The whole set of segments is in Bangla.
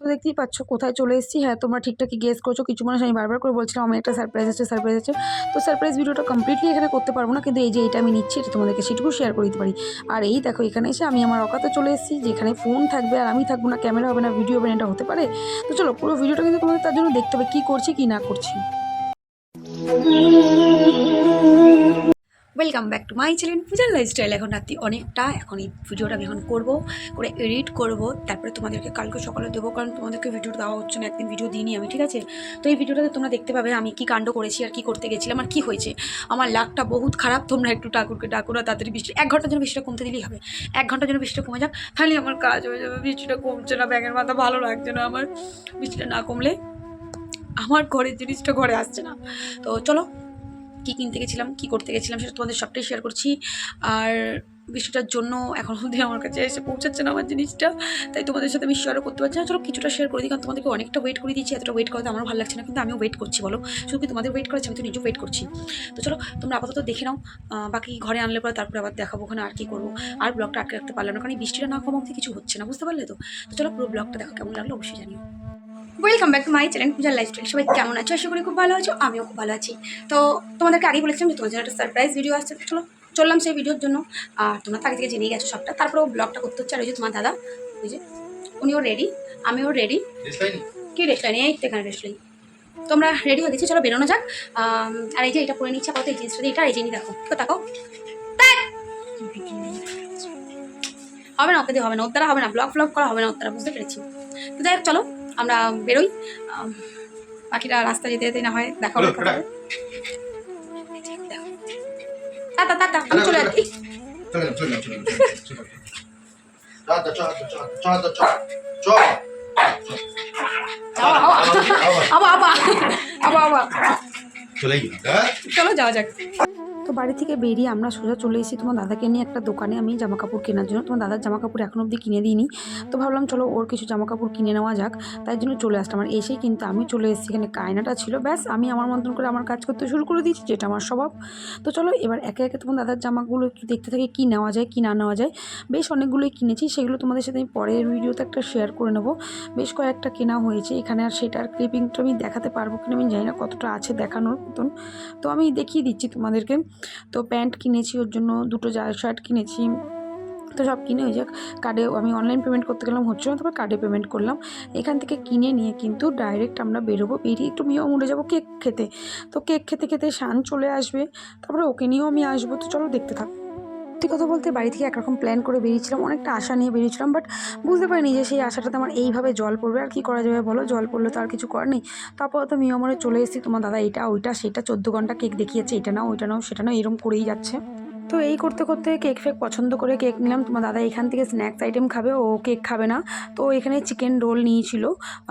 তো দেখতেই পাচ্ছ, কোথায় চলে এসেছি? হ্যাঁ তোমরা ঠিকঠাকই গেস করছ? কিছু মানুষ আমি বারবার করে বলছিলাম আমি একটা সারপ্রাইজ আছে সারপ্রাইজ আছে। তো সারপ্রাইজ ভিডিওটা কমপ্লিটলি এখানে করতে পারব না, কিন্তু এই যে এটা আমি নিচ্ছি, এটা তোমাদেরকে সেটুকু শেয়ার করে দিতে পারি। আর এই দেখো, এখানে এসে আমি আমার অকাতে চলে এসেছি, যেখানে ফোন থাকবে আর আমি থাকব না ক্যামেরা হবে না ভিডিও হবে না, এটা হতে পারে। তো চলো, পুরো ভিডিওটা কিন্তু তোমাদের তার জন্য দেখতে হবে, কী করছি, কী না করছি। Welcome back to my channel পূজার লাইফস্টাইল এখন রাত্রি অনেকটা, এখন এই ভিডিওটা আমি এখন করব, করে এডিট করব, তারপরে তোমাদেরকে কালকে সকালে দেবো, কারণ তোমাদেরকে ভিডিও দেওয়া হচ্ছে না, একদিন ভিডিও দিইনি আমি, ঠিক আছে? তো এই ভিডিওটাতে তোমরা দেখতে পাবে আমি কি কাণ্ড করেছি, আর কি করতে গেছিলাম, আর কি হয়েছে। আমার লাকটা বহুত খারাপ, তোমরা একটু ঠাকুরকে ডাকো না, তাড়াতাড়ি বৃষ্টি, এক ঘণ্টার জন্য বৃষ্টিটা কমতে দিলেই হবে। এক ঘণ্টার জন্য বৃষ্টিটা কমে যাক, তাহলে আমার কাজ হয়ে যাবে, বৃষ্টিটা কমছে না ব্যাগের মাথা ভালো লাগছে না আমার। বৃষ্টিটা না কমলে আমার ঘরের জিনিসটা ঘরে আসছে না। তো চলো কী কিনতে গেছিলাম, কী করতে গেছিলাম সেটা তোমাদের সবটাই শেয়ার করছি। আর বৃষ্টিটার জন্য এখন অবধি আমার কাছে এসে পৌঁছাচ্ছে না আমার জিনিসটা, তাই তোমাদের সাথে আমি শেয়ারও করতে পারছি না। চলো কিছুটা শেয়ার করে দিই, কারণ তোমাদেরকে অনেকটা ওয়েট করে দিচ্ছি এতটা ওয়েট করতে আমার ভালো লাগছে না, কিন্তু আমিও ওয়েট করছি, বলো। শুধু কি তোমাদের ওয়েট করেছি আমি তো নিজেও ওয়েট করছি। তো চলো, তোমরা আপাতত দেখে নাও বাকি ঘরে আনলে পরে তারপরে আবার দেখাবো ওখানে আর কী করব। আর ব্লগটা আটকে রাখতে পারলাম না, কারণ বৃষ্টিটা না কম অবধি কিছু হচ্ছে না, বুঝতে পারলে তো? তো চলো পুরো ব্লগটা দেখো, কেমন লাগল অবশ্যই জানিও। Welcome back to my channel পূজার লাইফস্টাইল সবাই কেমন আছো? আশা করি খুব ভালো আছো আমিও খুব ভালো আছি। তো তোমাদেরকে আগেই বলেছিলাম যে তোমার জন্য একটা সারপ্রাইজ ভিডিও আসছে। চলো চললাম সেই ভিডিওর জন্য। আর তোমরা তো আগে থেকে জেনেই গেছো সবটা। তারপরেও ব্লগটা করতে হচ্ছে। আর ওই যে তোমার দাদা ওই যে উনিও রেডি আমিও রেডি কি রেস্ট লাইন এই এখানে রেস্ট লাইন তোমরা রেডি হয়ে গেছি? চলো বেরোনো যাক। আর এই যে এটা পরে নিচ্ছে আপাতত এই জিনিসটা দিয়ে এটা এই জিনিস দেখো। কেউ তাকাও। হবে না ওকে দিয়ে হবে না। ওর দ্বারা হবে না। ব্লগ ফ্লগ করা হবে না ওর দ্বারা বুঝতে পেরেছি। তো যাই হোক, চলো। আমরা বেরোই। বাকিটা রাস্তা যেতে যেতে না হয় দেখা হবে। টাটা টাটা আমি চলে যাচ্ছি। হ্যাঁ। চলো যাওয়া যাক। তো বাড়ি থেকে বেরিয়ে আমরা সোজা চলে এসেছি তোমার দাদাকে নিয়ে একটা দোকানে আমি জামা কাপড় কেনার জন্য। তোমার দাদার জামা কাপড় এখন অবধি কিনে দিইনি। তো ভাবলাম চলো ওর কিছু জামা কাপড় কিনে নেওয়া যাক। তাই জন্য চলে আসলাম। আর এসেই কিন্তু আমি চলে এসেছি। এখানে কায়নাটা ছিল। ব্যাস, আমি আমার মতন করে আমার কাজ করতে শুরু করে দিয়েছি, যেটা আমার স্বভাব। তো চলো এবার একে একে তোমার দাদার জামাগুলো একটু দেখতে থাকি, কী নেওয়া যায়, কী না নেওয়া যায়। বেশ অনেকগুলোই কিনেছি। সেগুলো তোমাদের সাথে আমি পরের ভিডিওতে একটা শেয়ার করে নেব। বেশ কয়েকটা কেনা হয়েছে। এখানে আর সেটার ক্লিপিংটা আমি দেখাতে পারব কিনা আমি জানি না কতটা আছে দেখানোর মতন। তো আমি দেখিয়ে দিচ্ছি তোমাদেরকে। তো প্যান্ট কিনেছি, ওর জন্য দুটো শার্ট কিনেছি। তো সব কিনে হয়ে যাক কার্ডে আমি অনলাইন পেমেন্ট করতে গেলাম হচ্ছে না, তারপর কার্ডে পেমেন্ট করলাম। এখান থেকে কিনে নিয়ে কিন্তু ডাইরেক্ট আমরা বেরোবো, বেরিয়ে একটু মেয়েও উড়ে যাব কেক খেতে। তো কেক খেতে খেতে শান চলে আসবে, তারপরে ওকে নিয়েও আমি আসব, তো চলো দেখতে থাক। সত্যি কথা বলতে বাড়ি থেকে একরকম প্ল্যান করে বেরিয়েছিলাম, অনেকটা আশা নিয়ে বেরিয়েছিলাম বাট বুঝতে পারিনি যে সেই আশাটাতে আমার এইভাবে জল পড়বে। আর কি করা যাবে বলো? জল পড়লে তো আর কিছু করার নেই। তারপর তো মিয়ামরে চলে এসেছি। তোমার দাদা এটা, ওইটা, সেটা, চোদ্দ ঘণ্টা কেক দেখিয়েছে, এটা নাও, ওইটা নাও, সেটা নাও, এরম করেই যাচ্ছে। তো এই করতে করতে কেক ফেক পছন্দ করে কেক নিলাম। তোমার দাদা এখান থেকে স্ন্যাক্স আইটেম খাবে, ও কেক খাবে না। তো এখানে চিকেন রোল নিয়েছিল।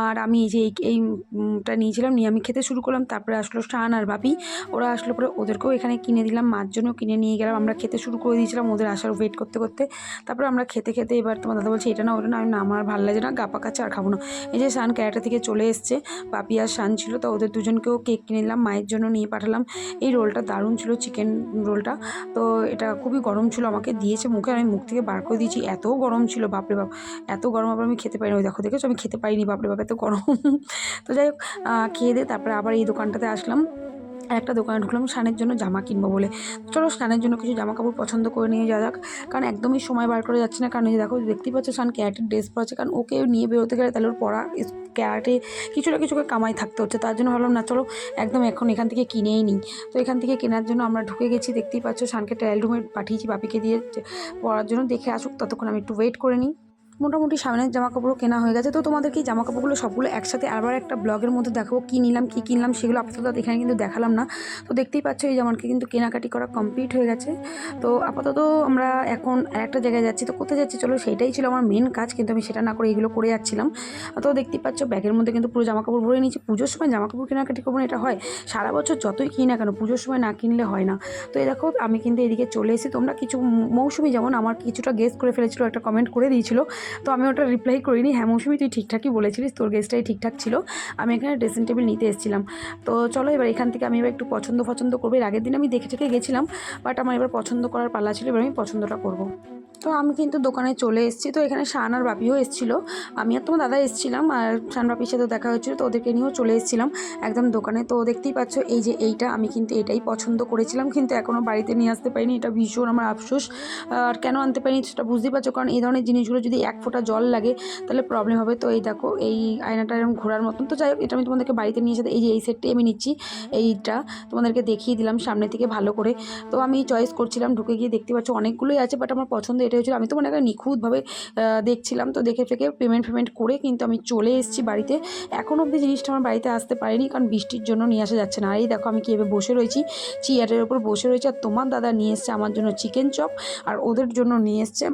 আর আমি এই যে এই এইটা নিয়েছিলাম, নিয়ে আমি খেতে শুরু করলাম। তারপরে আসলো শান আর বাপি। ওরা আসলো পরে ওদেরকেও এখানে কিনে দিলাম। মার জন্য কিনে নিয়ে গেলাম। আমরা খেতে শুরু করে দিয়েছিলাম ওদের আসার ওয়েট করতে করতে। তারপরে আমরা খেতে খেতে এবার তোমার দাদা বলছে, এটা না, ওটা না। আমি, না, আমার ভালো লাগে না। গাপা কাছে আর খাব না। এই যে শান ক্যারাটা থেকে চলে এসছে। পাপি আর শান ছিল, তো ওদের দুজনকেও কেক কিনে নিলাম মায়ের জন্য নিয়ে পাঠালাম। এই রোলটা দারুণ ছিল চিকেন রোলটা তো এটা খুবই গরম ছিল, আমাকে দিয়েছে মুখে আমি মুখ থেকে বার করে দিয়েছি। এত গরম ছিল, বাপরে বাপ। এত গরম আবার আমি খেতে পারিনি। ওই দেখো, দেখেছ? আমি খেতে পারিনি, বাপরে বাপ, এত গরম। তো যাই হোক খেয়ে দিয়ে তারপরে আবার এই দোকানটাতে আসলাম। আর একটা দোকানে ঢুকলাম, স্নানের জন্য জামা কিনবো বলে। চলো স্নানের জন্য কিছু জামা কাপড় পছন্দ করে নিয়ে যাওয়া যাক। কারণ একদমই সময় বার করে যাচ্ছে না। কারণ দেখো, দেখতেই পাচ্ছ সান ক্যারাটের ড্রেস পরেছে। কারণ ওকে নিয়ে বেরোতে গেলে তাহলে ওর পড়া ক্যারাটে কিছু না কিছুকে কামাই থাকতে হচ্ছে। তার জন্য ভাবলাম, না, চলো একদম এখন এখান থেকে কিনেই নিই। তো এখান থেকে কেনার জন্য আমরা ঢুকে গেছি। দেখতেই পাচ্ছ শানকে ট্রায়াল রুমে পাঠিয়েছি বাপিকে দিয়ে পড়ার জন্য। দেখে আসুক, ততক্ষণ আমি একটু ওয়েট করে নিই। মোটামুটি সামনের জামা কাপড়ও কেনা হয়ে গেছে। তো তোমাদেরকে জামা কাপড়গুলো সবগুলো একসাথে আবার একটা ব্লগের মধ্যে দেখাবো। কী নিলাম, কী কিনলাম সেগুলো আপাতত এখানে কিন্তু দেখালাম না। তো দেখতেই পাচ্ছ এই জামাকে কিন্তু কেনাকাটি করা কমপ্লিট হয়ে গেছে। তো আপাতত আমরা এখন একটা জায়গায় যাচ্ছি। তো কোথায় যাচ্ছি চলো সেটাই ছিল আমার মেন কাজ, কিন্তু আমি সেটা না করে এগুলো করে যাচ্ছিলাম। তো দেখতেই পাচ্ছ ব্যাগের মধ্যে কিন্তু পুরো জামা কাপড় ভরে নিয়েছি। পুজোর সময় জামা কাপড় কেনাকাটি করব এটা হয়। সারা বছর যতই কিনি না কেন, পুজোর সময় না কিনলে হয় না। তো এই দেখো, আমি কিন্তু এদিকে চলে এসেছি। তোমরা কিছু মৌসুমি, যেমন আমার কিছুটা গেস করে ফেলেছিল, একটা কমেন্ট করে দিয়েছিল। তো আমি ওটা রিপ্লাই করিনি। হ্যাঁ মৌসুমি, তুই ঠিকঠাকই বলেছিলিস, তোর গেস্টটাই ঠিকঠাক ছিল। আমি এখানে ড্রেসিং টেবিল নিতে এসেছিলাম। তো চলো এবার এখান থেকে আমি এবার একটু পছন্দ পছন্দ করব। এর আগের দিন আমি দেখে ঠেকে গেছিলাম বাট আমার এবার পছন্দ করার পাল্লা ছিল, এবার আমি পছন্দটা করব। তো আমি কিন্তু দোকানে চলে এসেছি। তো এখানে শান আর বাপিও এসেছিল। আমি আর তোমার দাদা এসেছিলাম আর শান বাপির সাথে দেখা হয়েছিল, তো ওদেরকে নিয়েও চলে এসেছিলাম একদম দোকানে। তো দেখতেই পাচ্ছ, এই যে এইটা আমি কিন্তু এটাই পছন্দ করেছিলাম, কিন্তু এখনও বাড়িতে নিয়ে আসতে পারিনি। এটা ভীষণ আমার আফসোস। আর কেন আনতে পারিনি সেটা বুঝতেই পারছ, কারণ এই ধরনের জিনিসগুলো যদি এক ফোঁটা জল লাগে, তাহলে প্রবলেম হবে। তো এই দেখো, এই আয়নাটা এরকম ঘোরার মতন। তো যাই হোক, এটা আমি তোমাদেরকে বাড়িতে নিয়ে এসে, এই যে এই সেটটি আমি নিচ্ছি, এইটা তোমাদেরকে দেখিয়ে দিলাম সামনে থেকে ভালো করে। তো আমি চয়েস করছিলাম, ঢুকে গিয়ে দেখতে পাচ্ছ অনেকগুলোই আছে বাট আমার পছন্দ এটা হয়েছিল আমি তো মনে করি নিখুঁতভাবে দেখছিলাম। তো দেখে ফেকে পেমেন্ট ফেমেন্ট করে কিন্তু আমি চলে এসেছি বাড়িতে। এখন অবধি জিনিসটা আমার বাড়িতে আসতে পারিনি, কারণ বৃষ্টির জন্য নিয়ে আসা যাচ্ছে না। আর এই দেখো, আমি কীভাবে বসে রয়েছি? চেয়ারের ওপর বসে রয়েছি, আর তোমার দাদা নিয়ে এসছে আমার জন্য চিকেন চপ আর ওদের জন্য নিয়ে এসছে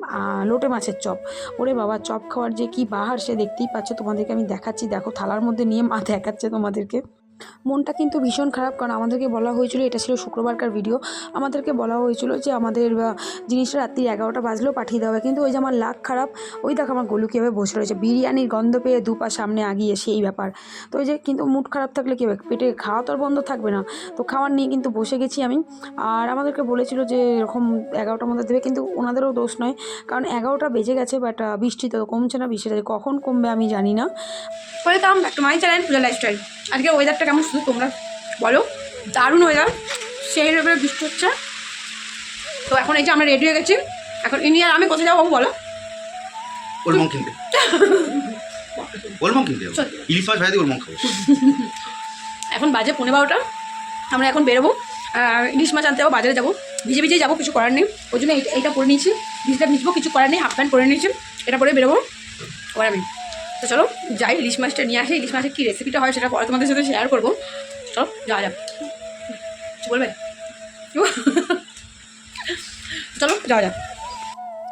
লোটে মাছের চপ ওরে বাবা চপ খাওয়ার যে কি বাহার, সে দেখতেই পাচ্ছ। তোমাদেরকে আমি দেখাচ্ছি। দেখো, থালার মধ্যে নিয়ে মা দেখাচ্ছে তোমাদেরকে। মনটা কিন্তু ভীষণ খারাপ। কারণ আমাদেরকে বলা হয়েছিল, এটা ছিল শুক্রবারকার ভিডিও আমাদেরকে বলা হয়েছিল যে আমাদের জিনিসটা রাত্রি এগারোটা বাজলেও পাঠিয়ে দেওয়া কিন্তু ওই যে আমার লাখ খারাপ, ওই দেখো আমার গলু কীভাবে বসে রয়েছে। বিরিয়ানির গন্ধ পেয়ে দুপা সামনে আগিয়ে সেই ব্যাপার। তো ওই যে কিন্তু মুড খারাপ থাকলে কী হবে? পেটে খাওয়া তো আর বন্ধ থাকবে না। তো খাওয়ার নিয়ে কিন্তু বসে গেছি আমি। আর আমাদেরকে বলেছিল যে এরকম এগারোটার মধ্যে দেবে, কিন্তু ওনাদেরও দোষ নয়। কারণ এগারোটা বেজে গেছে বাট বৃষ্টি তো কমছে না, বৃষ্টিটা কখন কমবে আমি জানি না। Welcome back to my channel lifestyle আজকে ওয়েদারটা কেমন শুধু তোমরা বলো। দারুণ ওয়েদার সেই লেভেলের বৃষ্টি হচ্ছে। তো এখন এই যে আমরা রেডি হয়ে গেছি। এখন ইনি আর আমি কোথায় যাব বলো। ওলমং কিনতে। ওলমং কিনতে ইলিশ মাছ ভাই ওলমং খাব। এখন বাজে পনেরো বারোটা। আমরা এখন বেরোবো। ইলিশ মাছ আনতে যাব বাজারে যাব। ভিজে ভিজে যাব কিছু করার নেই। ওই জন্য এইটা- এইটা পরে নিয়েছি। ভিজটা ভিজবো কিছু করার নেই। হাফ প্যান্ট পরে নিয়েছি। এটা পরে বেরোবো। আবার আমি তো চলো, যাই, ইলিশ মাছটা নিয়ে আসি। ইলিশ মাছের কী রেসিপিটা হয় সেটা পরে তোমাদের সাথে শেয়ার করব। চলো, যাওয়া যাক। বলবে? চলো, যাওয়া যাক।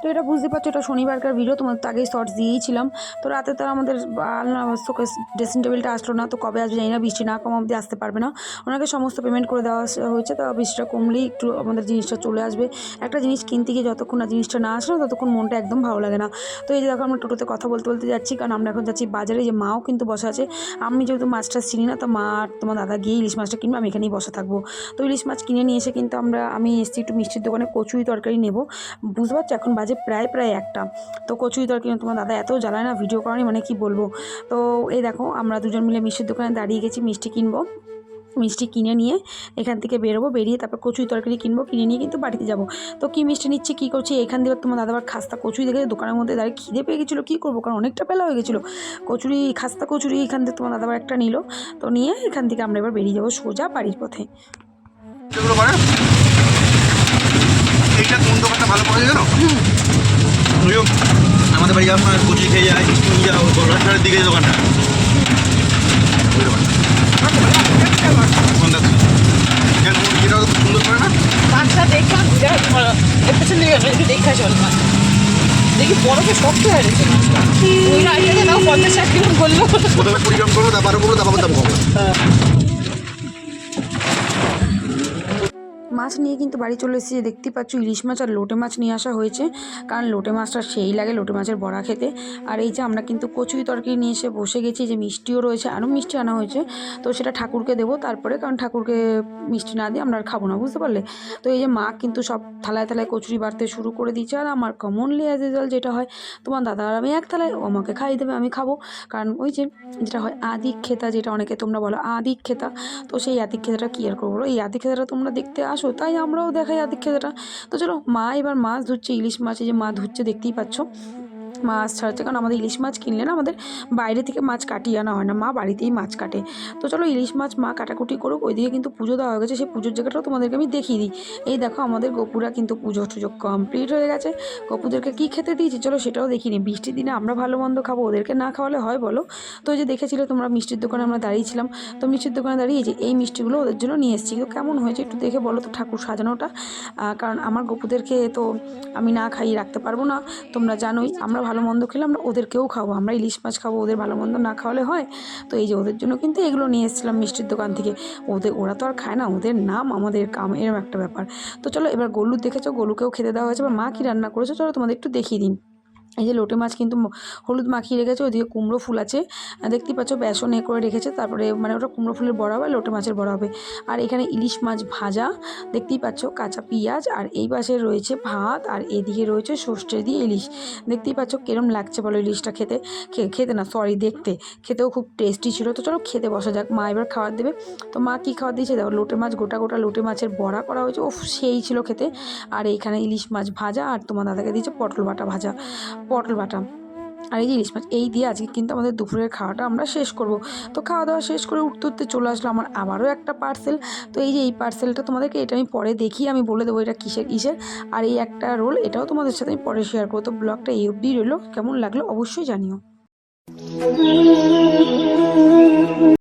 তো এটা বুঝতে পারছ, এটা শনিবারকার ভিডিও তোমার তো আগেই শর্টস দিয়েইছিলাম। তো রাতে তো আমাদের আলনা ড্রেসিং টেবিলটা আসলো না, তো কবে আসবে জানি না, বৃষ্টি না কম অবধি আসতে পারবে না। ওনাকে সমস্ত পেমেন্ট করে দেওয়া হয়েছে- তো বৃষ্টিটা কমলেই একটু আমাদের জিনিসটা চলে আসবে। একটা জিনিস কিনতে গিয়ে যতক্ষণ না জিনিসটা না আসে না, ততক্ষণ মনটা একদম ভালো লাগে না। তো এই যে দেখো, আমরা টোটোতে কথা বলতে বলতে যাচ্ছি, কারণ আমরা এখন যাচ্ছি বাজারে, যে মাও কিন্তু বসে আছে। আমি যেহেতু মাছটা চিনি না, তো মা আর তোমার দাদা গিয়ে ইলিশ মাছটা কিনবে, আমি এখানেই বসে থাকব। তো ইলিশ মাছ কিনে নিয়ে এসে কিন্তু আমরা, আমি এসেছি একটু মিষ্টির দোকানে কচুরি তরকারি নেব। বুঝতে পারছ, এখন বাজে প্রায় প্রায় একটা। তো কচুরি তরকারি তোমার দাদা এত জ্বালায় না ভিডিও করানি মানে কি বলব? তো এই দেখো আমরা দুজন মিলে মিষ্টির দোকানে দাঁড়িয়ে গেছি মিষ্টি কিনবো। মিষ্টি কিনে নিয়ে এখান থেকে বেরোবো বেরিয়ে তারপর কচুরি তরকারি কিনবো কিনে নিয়ে কিন্তু বাড়িতে যাব। তো কী মিষ্টি নিচ্ছি কী করছি এখান থেকে তোমার দাদাবার খাস্তা কচুরি দেখে দোকানের মধ্যে দাঁড়িয়ে খিদে পেয়ে গেছিল কী করব? কারণ অনেকটা বেলা হয়ে গেছিল। কচুরি খাস্তা কচুরি এখান থেকে তোমার দাদাবার একটা নিল। তো নিয়ে এখান থেকে আমরা এবার বেরিয়ে যাব সোজা বাড়ির পথে। এইটা কোন দোকানটা ভালো পাওয়া যায় তুইও আমাদের বাড়ি যাওয়ার সময় কচি খেয়ে যায় তুমি যাও রাস্তার দিকে দোকানটা। সুন্দর করে না? দেখা চল বরফে শক্ত হয়ে গেছে। ওই রাইডারে নাও পঞ্চাশ ষাট কিলো করল প্রথমে পরিশ্রম করব তারপরে করব তারপর দাম কমবে মাছ নিয়ে কিন্তু বাড়ি চলে এসেছি। দেখতেই পাচ্ছ, ইলিশ মাছ আর লোটে মাছ নিয়ে আসা হয়েছে। কারণ লোটে মাছটা সেই লাগে, লোটে মাছের বড়া খেতে। আর এই যে আমরা কিন্তু কচুরি তরকারি নিয়ে এসে বসে গেছি। যে মিষ্টিও রয়েছে, আরও মিষ্টি আনা হয়েছে। তো সেটা ঠাকুরকে দেবো তারপরে, কারণ ঠাকুরকে মিষ্টি না দিয়ে আমরা আর খাব না, বুঝতে পারলে? তো এই যে মা কিন্তু সব থালায় থালায় কচুরি বাড়তে শুরু করে দিয়েছে। আর আমার কমনলি অ্যাজ ইউজুয়াল যেটা হয়, তোমার দাদা আর আমি এক থালায় ও আমাকে খাইয়ে দেবে, আমি খাব। কারণ ওই যে যেটা হয়, আদিক খেতা যেটা অনেকে তোমরা বলো, আদিক খেতা। তো সেই আদিক খেতাটা কী আর করব? এই আদিক খেতাটা তোমরা দেখতে আসো তাই আমরাও দেখাই আদিক খেতাটা তো চলো, মা এবার মাছ ধুচ্ছে ইলিশ মাছ এই যে মা ধুচ্ছে দেখতেই পাচ্ছ। মাছ ছাড়াচ্ছে। কারণ আমাদের ইলিশ মাছ কিনলে না আমাদের বাইরে থেকে মাছ কাটিয়ে আনা হয় না, মা বাড়িতেই মাছ কাটে। তো চলো ইলিশ মাছ মা কাটাকুটি করুক, ওইদিকে কিন্তু পুজো দেওয়া হয়ে গেছে, সেই পুজোর জায়গাটাও তোমাদেরকে আমি দেখিয়ে দিই। এই দেখো আমাদের গপুরা কিন্তু পুজো টুজো কমপ্লিট হয়ে গেছে। গপুদেরকে কী খেতে দিয়েছি চলো সেটাও দেখিনি। বৃষ্টির দিনে আমরা ভালো মন্দ খাব, ওদেরকে না খাওয়ালে হয় বলো? তো যে দেখেছিলে তোমরা মিষ্টির দোকানে আমরা দাঁড়িয়েছিলাম তো মিষ্টির দোকানে দাঁড়িয়ে এই যে এই মিষ্টিগুলো ওদের জন্য নিয়ে এসেছি। তো কেমন হয়েছে একটু দেখে বলো তো ঠাকুর সাজানোটা। কারণ আমার গপুদেরকে তো আমি না খাইয়ে রাখতে পারব না, তোমরা জানোই, আমরা ভালো মন্দ খেলে আমরা ওদেরকেও খাব আমরা ইলিশ মাছ খাব, ওদের ভালো মন্দ না খাওয়ালে হয়। তো এই যে ওদের জন্য কিন্তু এগুলো নিয়ে এসেছিলাম মিষ্টির দোকান থেকে। ওদের, ওরা তো আর খায় না, ওদের নাম আমাদের কাম এরকম একটা ব্যাপার। তো চলো এবার গলু দেখেছ, গলুকেও খেতে দেওয়া হয়েছে। এবার মা কি রান্না করেছ, চলো তোমাদের একটু দেখিয়ে দিন এই যে লোটে মাছ কিন্তু হলুদ মাখিয়ে রেখেছে ওইদিকে কুমড়ো ফুল আছে। আর দেখতেই পাচ্ছ বেসন এ করে রেখেছে, তারপরে মানে ওটা কুমড়ো ফুলের বড়া হবে, লোটে মাছের বড়া হবে। আর এখানে ইলিশ মাছ ভাজা, দেখতেই পাচ্ছ কাঁচা পেঁয়াজ, আর এই পাশে রয়েছে ভাত, আর এদিকে রয়েছে সর্ষে দিয়ে ইলিশ। দেখতেই পাচ্ছ কিরম লাগছে বলো ইলিশটা খেতে। খেতে না সরি দেখতে। খেতেও খুব টেস্টি ছিল, তো চলো খেতে বসা যাক, মা এবার খাবার দেবে। তো মা কী খাবার দিয়েছে? দেখো, লোটে মাছ, গোটা গোটা লোটে মাছের বড়া করা হয়েছে ওফ সেই ছিল খেতে। আর এইখানে ইলিশ মাছ ভাজা, আর তোমার দাদাকে দিয়েছে পটল বাটা ভাজা। পটল বাটা। আর এই ইলিশ মাছ এই দিয়ে আজকে কিন্তু আমাদের দুপুরের খাওয়াটা আমরা শেষ করব। তো খাওয়া দাওয়া শেষ করে উঠতে উঠতে চলে আসলো আমার আবারও একটা পার্সেল তো এই যে এই পার্সেলটা তোমাদেরকে এটা আমি পরে দেখি, আমি বলে দেবো এটা কিসের কিসের আর এই একটা রোল এটাও তোমাদের সাথে আমি পরে শেয়ার করব। তো ব্লগটা এই অবধি রইল। কেমন লাগল অবশ্যই জানিও।